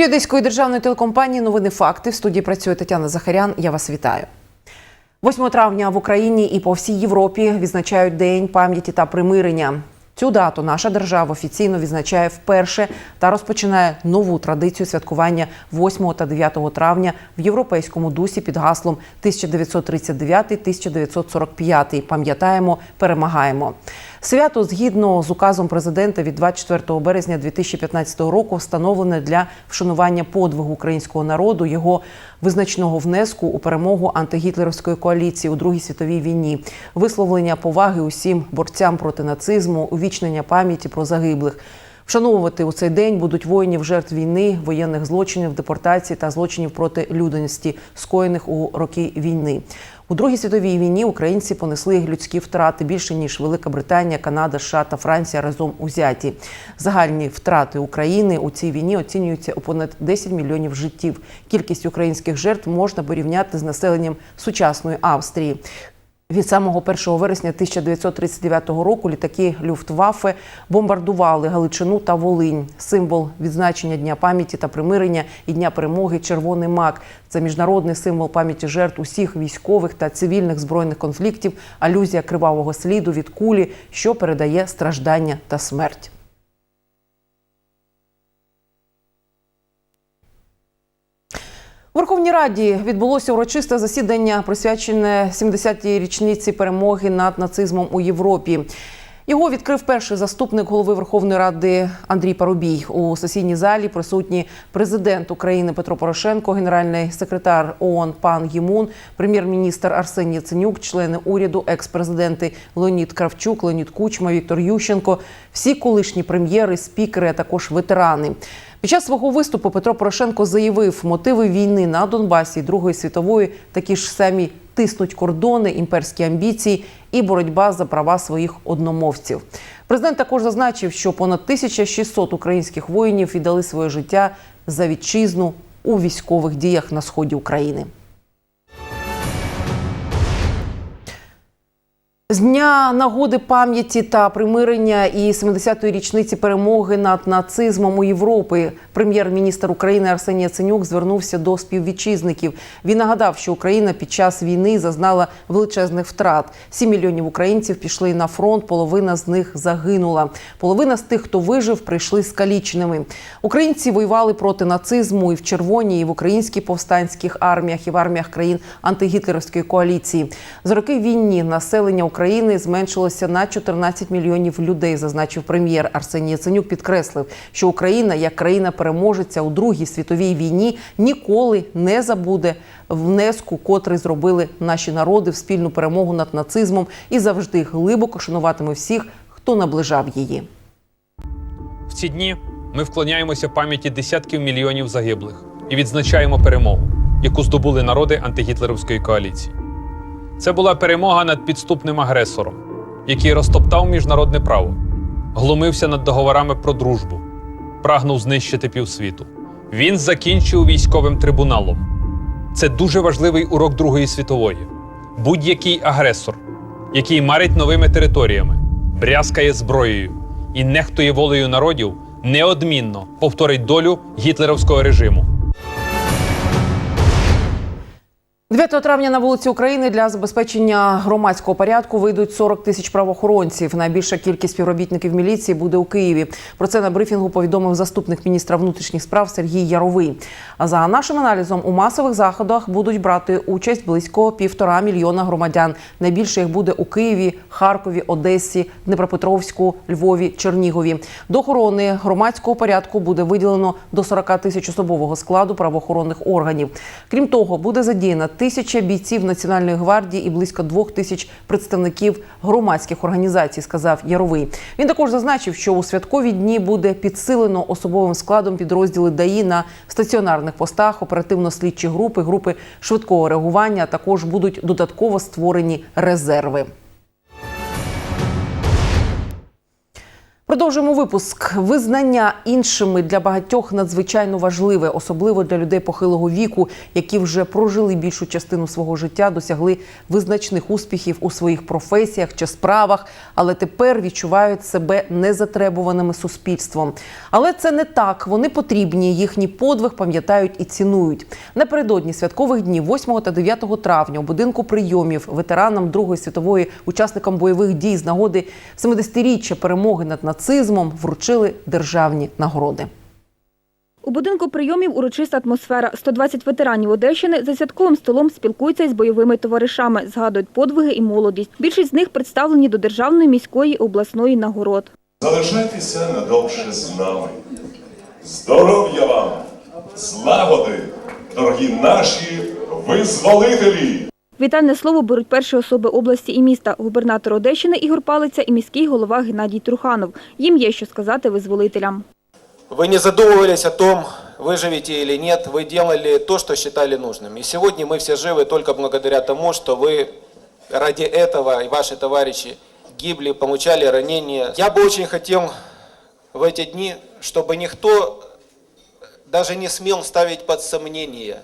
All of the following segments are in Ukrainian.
ефірі Одеської державної телекомпанії Новини Факти в студії працює Тетяна Захарян. Я вас вітаю. 8 травня в Україні і по всій Європі відзначають День пам'яті та примирення. Цю дату наша держава офіційно відзначає вперше та розпочинає нову традицію святкування 8 та 9 травня в європейському дусі під гаслом 1939-1945. Пам'ятаємо, перемагаємо. Свято згідно з указом президента від 24 березня 2015 року встановлене для вшанування подвигу українського народу, його визначного внеску у перемогу антигітлерівської коаліції у Другій світовій війні, висловлення поваги усім борцям проти нацизму, увічнення пам'яті про загиблих. Вшановувати у цей день будуть воїнів жертв війни, воєнних злочинів, депортації та злочинів проти людяності, скоєних у роки війни. У Другій світовій війні українці понесли людські втрати більше ніж Велика Британія, Канада, США та Франція разом узяті. Загальні втрати України у цій війні оцінюються у понад 10 мільйонів життів. Кількість українських жертв можна порівняти з населенням сучасної Австрії. Від самого 1 вересня 1939 року літаки Люфтваффе бомбардували Галичину та Волинь. Символ відзначення Дня пам'яті та примирення і Дня перемоги Червоний мак. Це міжнародний символ пам'яті жертв усіх військових та цивільних збройних конфліктів, алюзія кривавого сліду від кулі, що передає страждання та смерть. У Верховній Раді відбулося урочисте засідання, присвячене 70-й річниці перемоги над нацизмом у Європі. Його відкрив перший заступник голови Верховної Ради Андрій Парубій. У сесійній залі присутні президент України Петро Порошенко, генеральний секретар ООН пан Гімун, прем'єр-міністр Арсеній Яценюк, члени уряду, екс-президенти Леонід Кравчук, Леонід Кучма, Віктор Ющенко, всі колишні прем'єри, спікери, а також ветерани. Під час свого виступу Петро Порошенко заявив, мотиви війни на Донбасі Другої світової такі ж самі тиснуть кордони, імперські амбіції і боротьба за права своїх одномовців. Президент також зазначив, що понад 1600 українських воїнів віддали своє життя за вітчизну у військових діях на сході України. З дня нагоди пам'яті та примирення і 70-ї річниці перемоги над нацизмом у Європі прем'єр-міністр України Арсеній Яценюк звернувся до співвітчизників. Він нагадав, що Україна під час війни зазнала величезних втрат. Сім мільйонів українців пішли на фронт. Половина з них загинула. Половина з тих, хто вижив, прийшли скаліченими. Українці воювали проти нацизму і в червоній, і в українських повстанських арміях, і в арміях країн антигітлерівської коаліції. За роки війні населення України зменшилося на 14 мільйонів людей, зазначив прем'єр Арсеній Яценюк. Підкреслив, що Україна як країна переможеця у Другій світовій війні ніколи не забуде внеску, котрий зробили наші народи в спільну перемогу над нацизмом, і завжди глибоко шануватиме всіх, хто наближав її. В ці дні ми вклоняємося пам'яті десятків мільйонів загиблих і відзначаємо перемогу, яку здобули народи антигітлерівської коаліції. Це була перемога над підступним агресором, який розтоптав міжнародне право, глумився над договорами про дружбу, прагнув знищити півсвіту. Він закінчив військовим трибуналом. Це дуже важливий урок Другої світової. Будь-який агресор, який марить новими територіями, брязкає зброєю і нехтує волею народів, неодмінно повторить долю гітлерівського режиму. 9 травня на вулиці України для забезпечення громадського порядку вийдуть 40 тисяч правоохоронців. Найбільша кількість співробітників міліції буде у Києві. Про це на брифінгу повідомив заступник міністра внутрішніх справ Сергій Яровий. А за нашим аналізом у масових заходах будуть брати участь близько півтора мільйона громадян. Найбільше їх буде у Києві, Харкові, Одесі, Дніпропетровську, Львові, Чернігові. До охорони громадського порядку буде виділено до 40 тисяч особового складу правоохоронних органів. Крім того, буде задіяна тисяча бійців Національної гвардії і близько двох тисяч представників громадських організацій, сказав Яровий. Він також зазначив, що у святкові дні буде підсилено особовим складом підрозділи ДАІ на стаціонарних постах, оперативно-слідчі групи, групи швидкого реагування. Також будуть додатково створені резерви. Продовжуємо випуск. Визнання іншими для багатьох надзвичайно важливе, особливо для людей похилого віку, які вже прожили більшу частину свого життя, досягли визначних успіхів у своїх професіях чи справах, але тепер відчувають себе незатребуваними суспільством. Але це не так. Вони потрібні. Їхній подвиг пам'ятають і цінують. Напередодні святкових днів 8 та 9 травня у будинку прийомів ветеранам Другої світової учасникам бойових дій з нагоди 70-річчя перемоги над нацизмом вручили державні нагороди. У будинку прийомів урочиста атмосфера. 120 ветеранів Одещини за святковим столом спілкуються із бойовими товаришами, згадують подвиги і молодість. Більшість з них представлені до державної міської обласної нагород. Залишайтеся надовше з нами. Здоров'я вам, злагоди, дорогі наші визволителі! Вітальне слово беруть перші особи області і міста, губернатор Одещини Ігор Палиця і міський голова Геннадій Труханов. Їм є що сказати визволителям. Вы не задумывались о том, выживете или нет, вы делали то, что считали нужным. И сегодня мы все живы только благодаря тому, что вы ради этого и ваши товарищи гибли, получали ранения. Я бы очень хотел в эти дни, чтобы никто даже не смел ставить под сомнение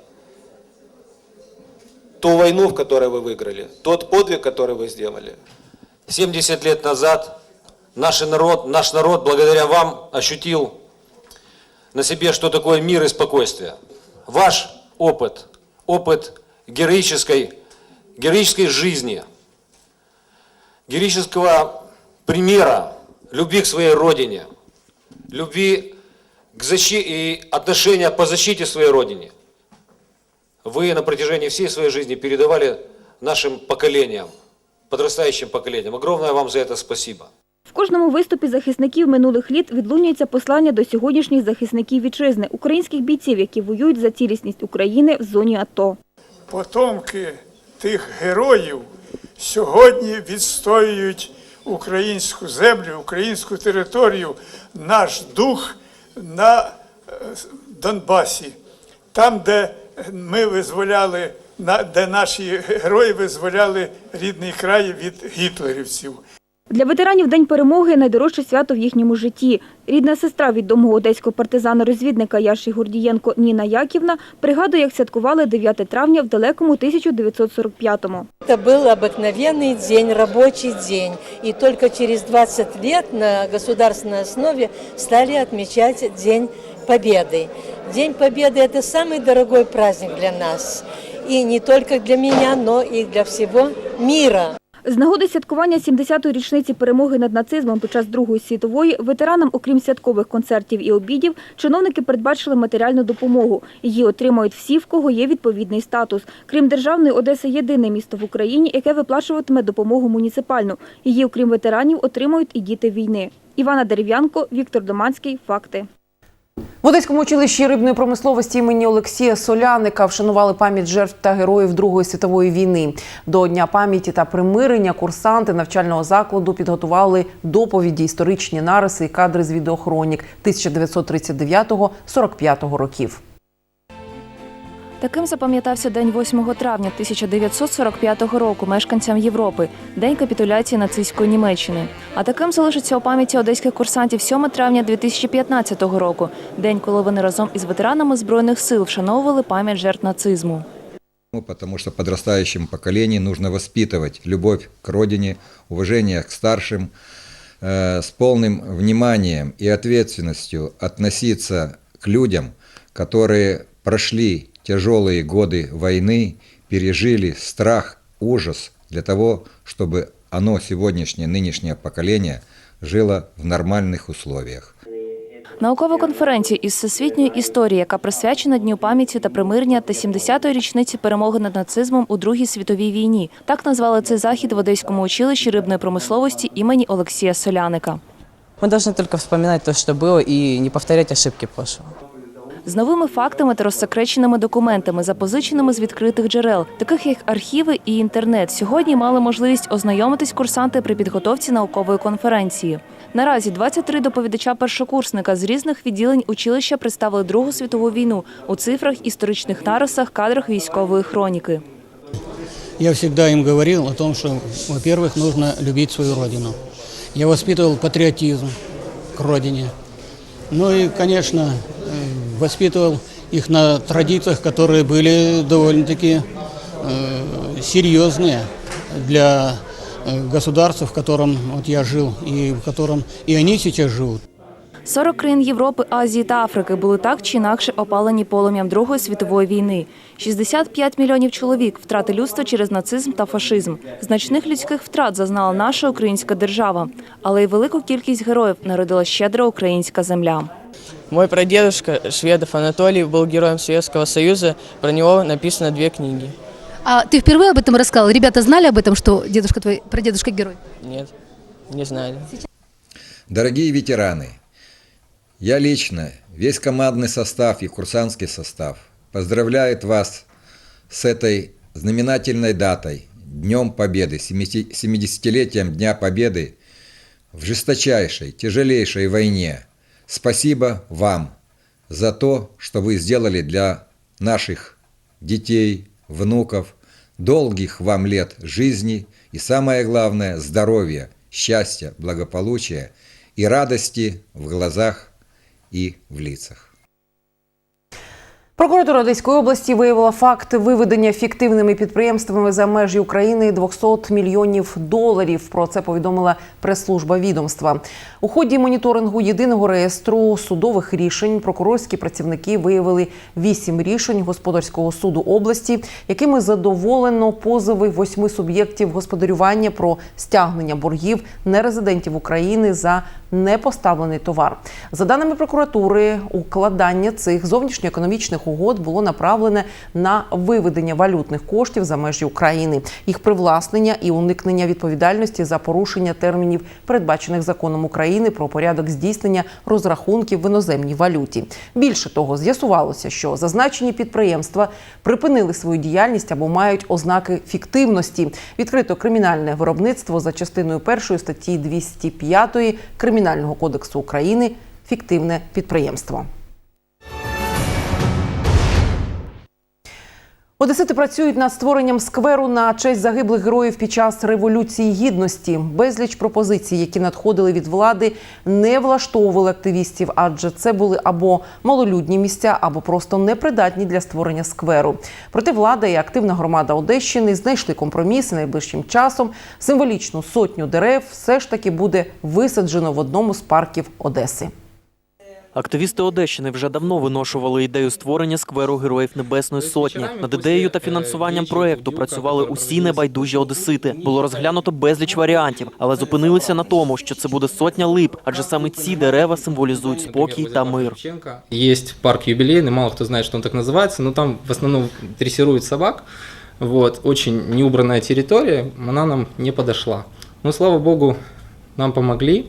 ту войну, в которой вы выиграли, тот подвиг, который вы сделали. 70 лет назад наш народ, наш народ благодаря вам ощутил на себе, что такое мир и спокойствие. Ваш опыт, опыт героической, героической жизни, героического примера любви к своей родине, любви к защите и отношения по защите своей родине. Вы на протяжении всей своей жизни передавали нашим поколениям, подрастающим поколениям. Огромное вам за это спасибо. В кожному виступі захисників минулих літ відлунюється послання до сьогоднішніх захисників вітчизни, українських бійців, які воюють за цілісність України в зоні АТО. потомки тих героїв сьогодні відстоюють українську землю, українську територію, наш дух на е, Донбасі, там, де ми визволяли, на- де наші герої визволяли рідний край від гітлерівців. Для ветеранів День перемоги найдорожче свято в їхньому житті. Рідна сестра відомого одеського партизана-розвідника Яші Гордієнко Ніна Яківна пригадує, як святкували 9 травня в далекому 1945-му. Это был обыкновенный день, рабочий день. И только через 20 лет на государственной основе стали отмечать День Победы. День Победы – это самый дорогой праздник для нас. И не только для меня, но и для всего мира. З нагоди святкування 70-ї річниці перемоги над нацизмом під час Другої світової ветеранам, окрім святкових концертів і обідів, чиновники передбачили матеріальну допомогу. Її отримають всі, в кого є відповідний статус. Крім державної, Одеса єдине місто в Україні, яке виплачуватиме допомогу муніципальну. Її, окрім ветеранів, отримають і діти війни. Івана Дерев'янко, Віктор Доманський. Факти. В Одеському училищі рибної промисловості імені Олексія Соляника вшанували пам'ять жертв та героїв Другої світової війни. До Дня пам'яті та примирення курсанти навчального закладу підготували доповіді, історичні нариси і кадри з відеохронік 1939-45 років. Таким запам'ятався день 8 травня 1945 року мешканцям Європи, день капітуляції нацистської Німеччини. А таким залишиться у пам'яті одеських курсантів 7 травня 2015 року, день, коли вони разом із ветеранами збройних сил вшановували пам'ять жертв нацизму. Ну, Потому что подрастающему поколению нужно воспитывать любовь к родине, уважение к старшим, э, с полным вниманием и ответственностью относиться к людям, которые прошли тяжелые годы войны, пережили страх, ужас для того, чтобы оно, сегодняшнее, нынешнее поколение, жило в нормальных условиях. Наукова конференція із всесвітньої історії, яка присвячена Дню пам'яті та примирення та 70-ї річниці перемоги над нацизмом у Другій світовій війні. Так назвали цей захід в Одеському училищі рибної промисловості імені Олексія Соляника. Мы должны только вспоминать то, что было, и не повторять ошибки прошлого. з новими фактами та розсекреченими документами, запозиченими з відкритих джерел, таких як архіви і інтернет. Сьогодні мали можливість ознайомитись курсанти при підготовці наукової конференції. Наразі 23 доповідача-першокурсника з різних відділень училища представили Другу світову війну у цифрах, історичних нарисах, кадрах військової хроніки. Я всегда им говорил о том, что, во-первых, нужно любить свою родину. Я воспитывал патриотизм, к родине. Ну и, конечно, э, воспитывал их на традициях, которые были довольно-таки э, серьезные для э, государства, в котором вот я жил и в котором и они сейчас живут. 40 країн Європи, Азії та Африки були так чи інакше опалені полум'ям Другої світової війни. 65 мільйонів чоловік втрати людства через нацизм та фашизм. Значних людських втрат зазнала наша українська держава, але й велику кількість героїв народила щедра українська земля. Мой прадедушка, Шведов Анатолий, был героем Советского Союза. Про него написано две книги. А ты впервые об этом рассказал? Ребята знали об этом, что дедушка твой, прадедушка герой? Нет, не знали. Дорогие ветераны, я лично, весь командный состав и курсантский состав поздравляет вас с этой знаменательной датой, Днем Победы, 70-летием Дня Победы в жесточайшей, тяжелейшей войне. Спасибо вам за то, что вы сделали для наших детей, внуков, долгих вам лет жизни и самое главное – здоровья, счастья, благополучия и радости в глазах и в лицах. Прокуратура Одеської області виявила факт виведення фіктивними підприємствами за межі України 200 мільйонів доларів. Про це повідомила прес-служба відомства. У ході моніторингу єдиного реєстру судових рішень прокурорські працівники виявили вісім рішень господарського суду області, якими задоволено позови восьми суб'єктів господарювання про стягнення боргів нерезидентів України за непоставлений товар. За даними прокуратури, укладання цих зовнішньоекономічних угод було направлене на виведення валютних коштів за межі України, їх привласнення і уникнення відповідальності за порушення термінів, передбачених законом України про порядок здійснення розрахунків в іноземній валюті. Більше того, з'ясувалося, що зазначені підприємства припинили свою діяльність або мають ознаки фіктивності. Відкрито кримінальне виробництво за частиною першої статті 205 Кримінального кодексу України фіктивне підприємство. Одесити працюють над створенням скверу на честь загиблих героїв під час революції гідності. Безліч пропозицій, які надходили від влади, не влаштовували активістів, адже це були або малолюдні місця, або просто непридатні для створення скверу. Проте влада і активна громада Одещини знайшли компроміс найближчим часом. Символічну сотню дерев все ж таки буде висаджено в одному з парків Одеси. Активісти Одещини вже давно виношували ідею створення скверу Героїв Небесної Сотні. Над ідеєю та фінансуванням проекту працювали усі небайдужі одесити. Було розглянуто безліч варіантів, але зупинилися на тому, що це буде сотня лип, адже саме ці дерева символізують спокій та мир. Есть парк юбилейный, мало кто знает, что он так называется, но там в основном дрессируют собак. Вот, очень неубранная территория, она нам не подошла. Но, слава богу, нам помогли,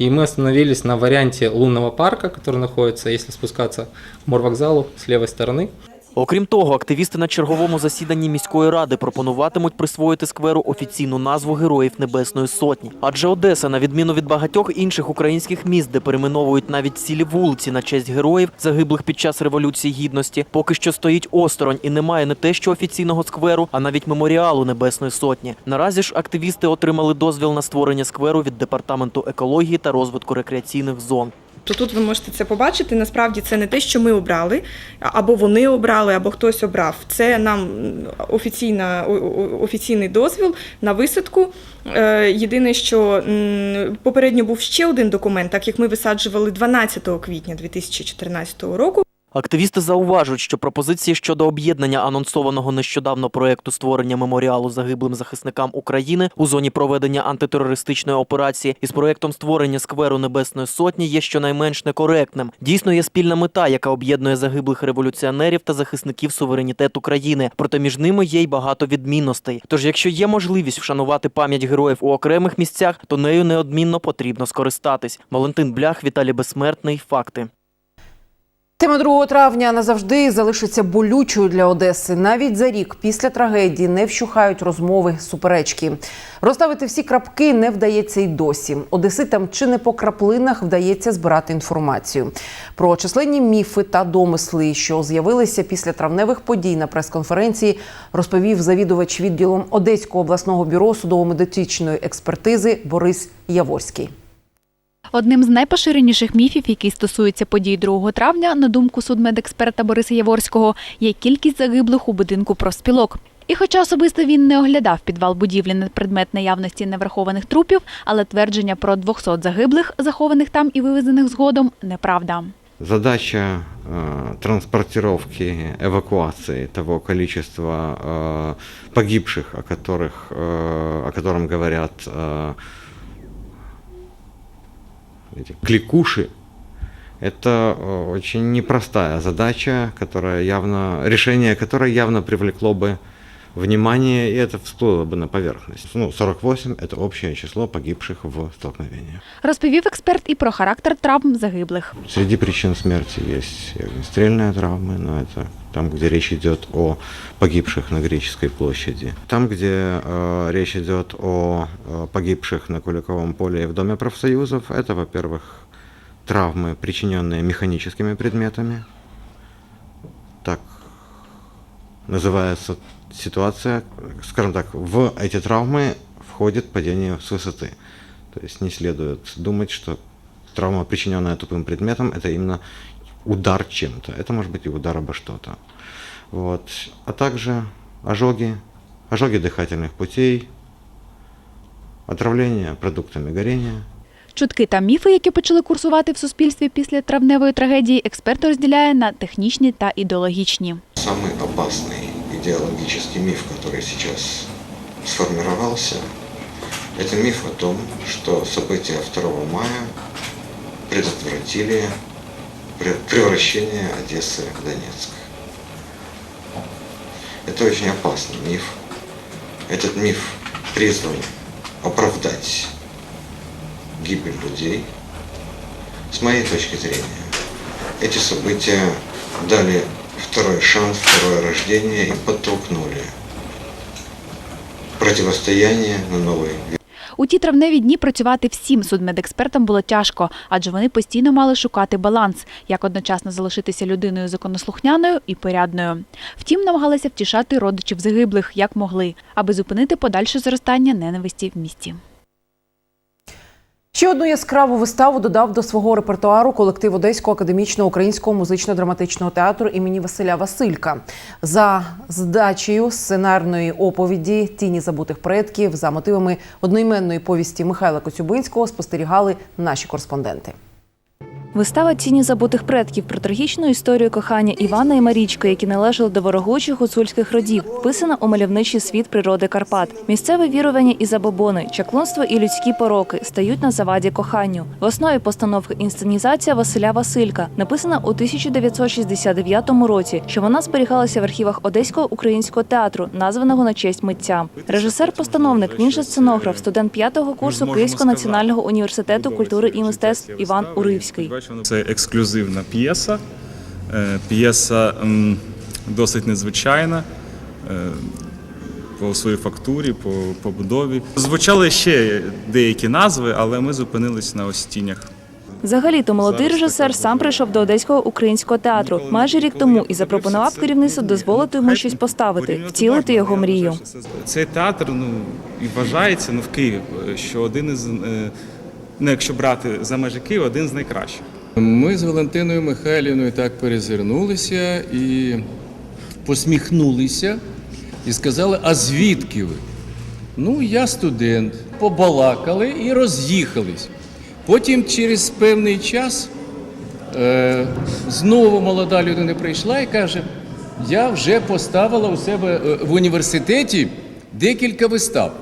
и мы остановились на варианте лунного парка, который находится, если спускаться к морвокзалу с левой стороны. Окрім того, активісти на черговому засіданні міської ради пропонуватимуть присвоїти скверу офіційну назву Героїв Небесної Сотні. Адже Одеса, на відміну від багатьох інших українських міст, де перейменовують навіть цілі вулиці на честь героїв, загиблих під час революції гідності, поки що стоїть осторонь і немає не те, що офіційного скверу, а навіть меморіалу Небесної Сотні. Наразі ж активісти отримали дозвіл на створення скверу від департаменту екології та розвитку рекреаційних зон. То тут ви можете це побачити. Насправді це не те, що ми обрали, або вони обрали, або хтось обрав. Це нам офіційна, офіційний дозвіл на висадку. Е, Єдине, що попередньо був ще один документ, так як ми висаджували 12 квітня 2014 року. Активісти зауважують, що пропозиції щодо об'єднання анонсованого нещодавно проекту створення меморіалу загиблим захисникам України у зоні проведення антитерористичної операції із проектом створення скверу Небесної Сотні є щонайменш некоректним. Дійсно є спільна мета, яка об'єднує загиблих революціонерів та захисників суверенітету країни. Проте між ними є й багато відмінностей. Тож, якщо є можливість вшанувати пам'ять героїв у окремих місцях, то нею неодмінно потрібно скористатись. Валентин Блях, Віталій Безсмертний. Факти. Тема 2 травня назавжди залишиться болючою для Одеси. Навіть за рік після трагедії не вщухають розмови, суперечки. Розставити всі крапки не вдається й досі. Одеситам чи не по краплинах вдається збирати інформацію про численні міфи та домисли, що з'явилися після травневих подій на прес-конференції, розповів завідувач відділом Одеського обласного бюро судово-медичної експертизи Борис Яворський. Одним з найпоширеніших міфів, який стосується подій 2 травня, на думку судмедексперта Бориса Яворського, є кількість загиблих у будинку профспілок. І хоча особисто він не оглядав підвал будівлі на предмет наявності неврахованих трупів, але твердження про 200 загиблих, захованих там і вивезених згодом, неправда. Задача э, транспортировки, эвакуации того количества э, погибших, о, которых, э, о котором говорят э, эти кликуши, это э, очень непростая задача, которая явно, решение которой явно привлекло бы внимание, и это всплыло бы на поверхность. Ну, 48 – это общее число погибших в столкновении. Розповів експерт і про характер травм загиблих. Среди причин смерти есть и огнестрельные травмы, но это там, где речь идет о погибших на Греческой площади. Там, где э, речь идет о э, погибших на Куликовом поле и в Доме профсоюзов, это, во-первых, травмы, причиненные механическими предметами. Так называется ситуация, скажем так, в эти травмы входит падение с высоты. То есть не следует думать, что травма, причиненная тупым предметом, это именно удар чем-то. Это может быть и удар обо что-то. Вот. А также ожоги, ожоги дыхательных путей, отравление продуктами горения. Чутки та міфи, які почали курсувати в суспільстві після травневої трагедії, експерт розділяє на технічні та ідеологічні. Самый опасный идеологический миф, который сейчас сформировался, это миф о том, что события 2 мая предотвратили пре- превращение Одессы в Донецк. Это очень опасный миф. Этот миф призван оправдать гибель людей. С моей точки зрения, эти события дали второй шанс, второе рождение и подтолкнули противостояние на новый У ті травневі дні працювати всім судмедекспертам було тяжко, адже вони постійно мали шукати баланс, як одночасно залишитися людиною законослухняною і порядною. Втім, намагалися втішати родичів загиблих як могли, аби зупинити подальше зростання ненависті в місті. Ще одну яскраву виставу додав до свого репертуару колектив Одеського академічного українського музично-драматичного театру імені Василя Василька. За здачею сценарної оповіді Тіні забутих предків за мотивами одноіменної повісті Михайла Коцюбинського спостерігали наші кореспонденти. Вистава Тіні забутих предків про трагічну історію кохання Івана і Марічки, які належали до ворогучих гуцульських родів, вписана у мальовничий світ природи Карпат. Місцеве вірування і забобони, чаклунство і людські пороки стають на заваді коханню. В основі постановки інсценізація Василя Василька, написана у 1969 році, що вона зберігалася в архівах Одеського українського театру, названого на честь митця. Режисер-постановник, він же сценограф, студент п'ятого курсу Київського національного університету культури і мистецтв Іван Уривський. Це ексклюзивна п'єса. Е, П'єса досить незвичайна е, по своїй фактурі, по побудові. Звучали ще деякі назви, але ми зупинились на ось тінях. Взагалі-то молодий режисер сам прийшов до одеського українського театру майже рік тому і запропонував керівництву дозволити йому щось поставити, втілити його мрію. Цей театр ну, і вважається ну, в Києві, що один із, е, ну, якщо брати за межі Києва, один з найкращих. Ми з Валентиною Михайлівною так перезирнулися і посміхнулися і сказали: а звідки ви? Ну, я студент, побалакали і роз'їхались. Потім через певний час е, знову молода людина прийшла і каже: я вже поставила у себе е, в університеті декілька вистав.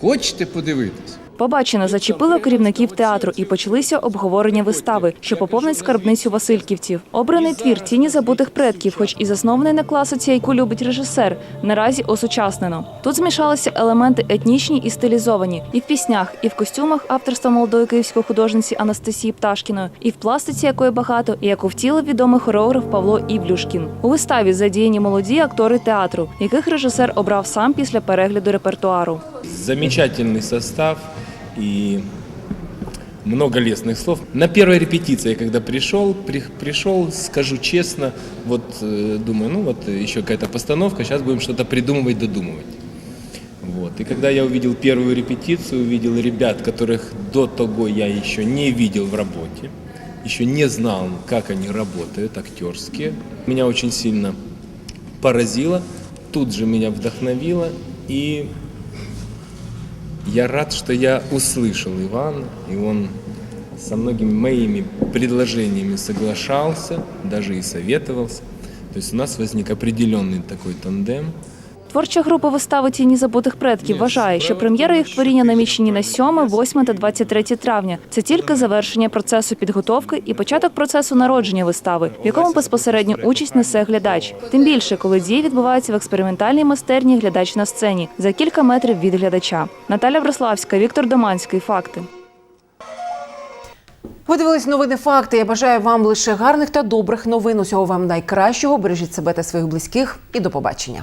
Хочете подивитись? Побачене зачепило керівників театру і почалися обговорення вистави, що поповнить скарбницю Васильківців. Обраний твір тіні забутих предків, хоч і заснований на класиці, яку любить режисер, наразі осучаснено. Тут змішалися елементи етнічні і стилізовані, і в піснях, і в костюмах авторства молодої київської художниці Анастасії Пташкіної, і в пластиці, якої багато, і яку втілив відомий хореограф Павло Івлюшкін. У виставі задіяні молоді актори театру, яких режисер обрав сам після перегляду репертуару. Замечательный состав и много лестных слов. На первой репетиции, когда пришел, при- пришел, скажу честно, вот э, думаю, ну вот еще какая-то постановка, сейчас будем что-то придумывать, додумывать. Вот. И когда я увидел первую репетицию, увидел ребят, которых до того я еще не видел в работе, еще не знал, как они работают, актерские, меня очень сильно поразило, тут же меня вдохновило, и я рад, что я услышал Ивана, и он со многими моими предложениями соглашался, даже и советовался. То есть у нас возник определенный такой тандем. Творча група вистави Тіні забутих предків вважає, що прем'єра їх творіння намічені на 7, 8 та 23 травня. Це тільки завершення процесу підготовки і початок процесу народження вистави, в якому безпосередньо участь несе глядач. Тим більше, коли дії відбуваються в експериментальній майстерні глядач на сцені за кілька метрів від глядача. Наталя Врославська, Віктор Доманський. Факти. Ви дивились новини факти. Я бажаю вам лише гарних та добрих новин. Усього вам найкращого. Бережіть себе та своїх близьких. І до побачення.